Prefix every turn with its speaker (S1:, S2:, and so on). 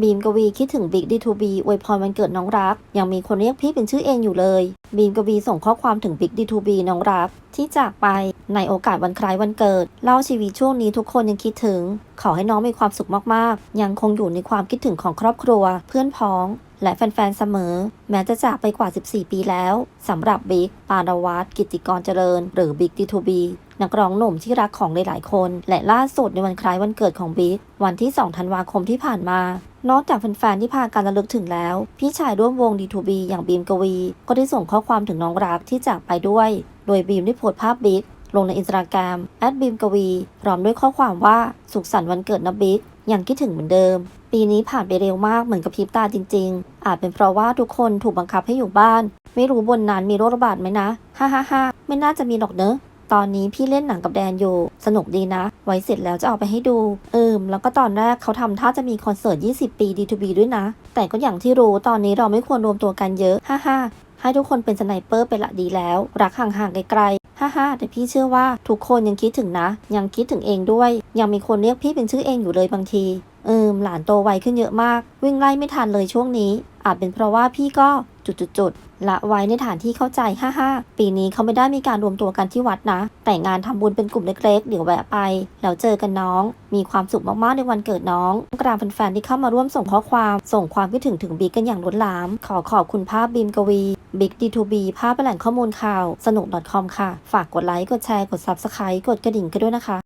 S1: บีมกวีคิดถึงบิ๊กดีทูบีอวยพรวันเกิดน้องรัก ยังมีคนเรียกพี่เป็นชื่อเองอยู่เลย บีมกวีส่งข้อความถึงบิ๊กดีทูบีน้องรัก ที่จากไปในโอกาสวันคล้ายวันเกิด เล่าชีวิตช่วงนี้ทุกคนยังคิดถึง ขอให้น้องมีความสุขมากๆ ยังคงอยู่ในความคิดถึงของครอบครัว เพื่อนพ้อง และแฟนๆ เสมอ แม้จะจากไปกว่า 14 ปีแล้วสำหรับบิ๊กปานวัตกิตติกรเจริญ หรือบิ๊กดีทูบี นักร้องหนุ่มที่รักของหลายๆคน และล่าสุดในวันคล้ายวันเกิดของบิ๊กวันที่ 2 ธันวาคมที่ผ่านมานอกจากแฟนๆที่พาการระลึกถึงแล้ว พี่ชายร่วมวง D2B อย่างบีมกวี ก็ได้ส่งข้อความถึงน้องรักที่จากไปด้วย โดยบีมได้โพสต์ภาพบิ๊กลงในอินสตาแกรมแอดบีมกวีพร้อมด้วยข้อความว่าสุขสันต์วันเกิดนะบิ๊กยังคิดถึงเหมือนเดิม ปีนี้ผ่านไปเร็วมากเหมือนกับพริบตาจริง ๆ อาจเป็นเพราะว่าทุกคนถูกบังคับให้อยู่บ้าน ไม่รู้บนนั้นมีโรคระบาดไหมนะ ฮ่าฮ่าฮ่าไม่น่าจะมีหรอกเนอะ ตอนนี้พี่เล่นหนังกับแดนอยู่ สนุกดีนะ ไว้เสร็จแล้วจะเอาไปให้ดูเอิมแล้วก็ตอนแรกเขาทำท่าจะมีคอนเสิร์ต 20 ปี D2B ด้วยนะ แต่ก็อย่างที่รู้ตอนนี้เราไม่ควรรวมตัวกันเยอะ ฮ่าฮ่าให้ทุกคนเป็นสไนเปอร์ไปละดีแล้ว รักห่างๆไกลๆ ฮ่าฮ่าแต่พี่เชื่อว่าทุกคนยังคิดถึงนะ ยังคิดถึงเองด้วย ยังมีคนเรียกพี่เป็นชื่อเองอยู่เลยบางที เอิมหลานโตไวขึ้นเยอะมาก วิ่งไล่ไม่ทันเลยช่วงนี้ อาจเป็นเพราะว่าพี่ก็จุดๆละไว้ในฐานที่เข้าใจฮ่าๆปีนี้เขาไม่ได้มีการรวมตัวกันที่วัดนะ แต่งานทำบุญเป็นกลุ่มเล็กๆ เดี๋ยวแวะไป แล้วเจอกันน้อง มีความสุขมากๆในวันเกิดน้องกลางแฟนๆที่เข้ามาร่วมส่งข้อความ ส่งความคิดถึงถึงบิ๊กกันอย่างล้นหลาม ขอขอบคุณภาพบีมกวีบิ๊กดีทูบีภาพแหล่งข้อมูลข่าว สนุก .com ค่ะ ฝากกดไลค์ กดแชร์ กด subscribe กดกระดิ่งกันด้วยนะคะ